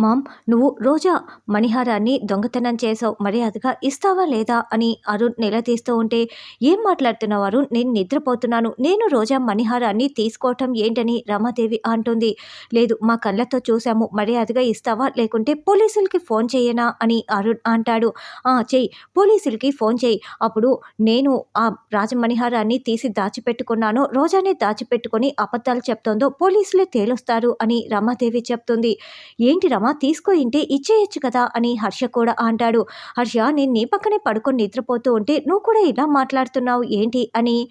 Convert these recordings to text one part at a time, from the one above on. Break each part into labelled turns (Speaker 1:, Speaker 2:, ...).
Speaker 1: Ma'am నువ్వు రోజా మణిహారాన్ని దొంగతనం చేసావు మర్యాదగా ఇస్తావా లేదా అని అరుణ్ నిలదీస్తూ ఉంటే ఏం మాట్లాడుతున్నావు అరుణ్? నేను నిద్రపోతున్నాను. నేను రోజా మణిహారాన్ని తీసుకోవటం ఏంటని రమాదేవి అంటుంది. లేదు మా కళ్ళతో చూసాము మర్యాదగా ఇస్తావా? లేకుంటే పోలీసులకి ఫోన్ చేయనా? అని అరుణ్ అంటాడు. "ఆ, చెయ్యి పోలీసులకి ఫోన్ చేయి. అప్పుడు నేను ఆ రాజమణిహారాన్ని తీసి దాచిపెట్టుకున్నాను. రోజానే దాచిపెట్టుకొని అబద్ధాలు చెప్తోందో పోలీసులే తేలుస్తారు అని రమాదేవి చెప్తుంది. ఏంటి రమా? తీసుకో ఇంటే ఇచ్చేయచ్చు కదా అని హర్ష కూడా అంటాడు. హర్ష నేను నీ పక్కనే పడుకొని నిద్రపోతూ ఉంటే నువ్వు కూడా ఇలా మాట్లాడుతున్నావు ఏంటి అని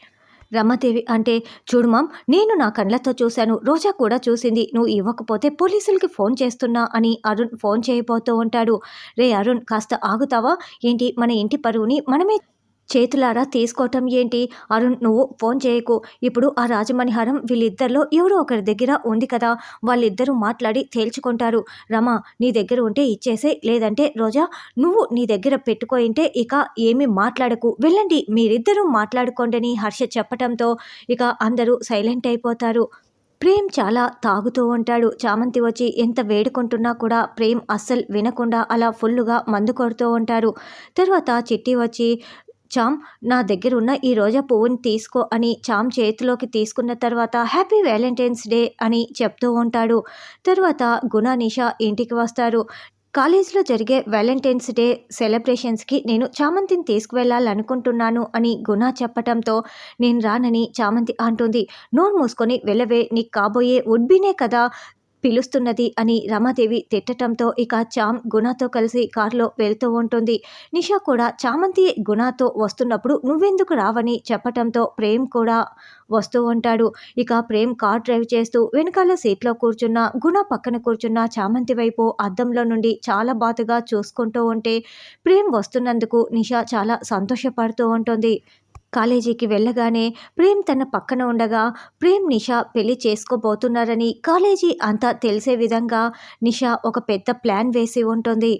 Speaker 1: రమ్మదేవి అంటే చూడు మామ్ నేను నా కళ్ళతో చూశాను. రోజా కూడా చూసింది. నువ్వు ఇవ్వకపోతే పోలీసులకి ఫోన్ చేస్తున్నా అని అరుణ్ ఫోన్ చేయబోతూ ఉంటాడు. రే అరుణ్ కాస్త ఆగుతావా? ఏంటి మన ఇంటి పరువుని మనమే చేతులారా తీసుకోవటం ఏంటి? అరుణ్ నువ్వు ఫోన్ చేయకు. ఇప్పుడు ఆ రాజమణిహారం వీళ్ళిద్దరిలో ఎవరో ఒకరి దగ్గర ఉంది కదా. వాళ్ళిద్దరూ మాట్లాడి తేల్చుకుంటారు. రమా నీ దగ్గర ఉంటే ఇచ్చేసే లేదంటే రోజా నువ్వు నీ దగ్గర పెట్టుకోయింటే ఇక ఏమి మాట్లాడకు. వెళ్ళండి మీరిద్దరూ మాట్లాడుకోండని హర్ష చెప్పటంతో ఇక అందరూ సైలెంట్ అయిపోతారు. ప్రేమ్ చాలా తాగుతూ ఉంటాడు. చామంతి వచ్చి ఎంత వేడుకుంటున్నా కూడా ప్రేమ్ అస్సలు వినకుండా అలా ఫుల్లుగా మందు కొడుతూ ఉంటారు. తర్వాత చిట్టి వచ్చి చామ్ నా దగ్గర ఉన్న ఈ రోజా పువ్వుని తీసుకో అని చామ్ చేతిలోకి తీసుకున్న తర్వాత హ్యాపీ వ్యాలంటైన్స్ డే అని చెప్తూ ఉంటాడు. తర్వాత గుణ నిషా ఇంటికి వస్తారు. కాలేజీలో జరిగే వ్యాలంటైన్స్ డే సెలబ్రేషన్స్కి నేను చామంతిని తీసుకువెళ్ళాలనుకుంటున్నాను అని గుణ చెప్పటంతో నేను రానని చామంతి అంటుంది. నోరు మూసుకొని వెళ్ళవే నీకు కాబోయే ఉడ్బీనే కదా. పిలుస్తున్నది అని రమాదేవి తిట్టటంతో ఇక చామ్ గుణతో కలిసి కారులో వెళ్తూ ఉంటుంది. నిషా కూడా చామంతి గుణతో వస్తున్నప్పుడు నువ్వెందుకు రావని చెప్పటంతో ప్రేమ్ కూడా వస్తూ ఉంటాడు. ఇక ప్రేమ్ కార్ డ్రైవ్ చేస్తూ వెనకాల సీట్లో కూర్చున్న గుణ పక్కన కూర్చున్న చామంతి వైపు అద్దంలో నుండి చాలా బాధగా చూసుకుంటూ ఉంటే ప్రేమ్ వస్తున్నందుకు నిషా చాలా సంతోషపడుతూ ఉంటుంది. కాలేజీకి వెళ్ళగానే ప్రేమ్ తన పక్కన ఉండగా ప్రేమ్ నిషా పెళ్ళి చేసుకోబోతున్నారని కాలేజీ అంతా తెలిసే విధంగా నిషా ఒక పెద్ద ప్లాన్ వేసి ఉంటుంది.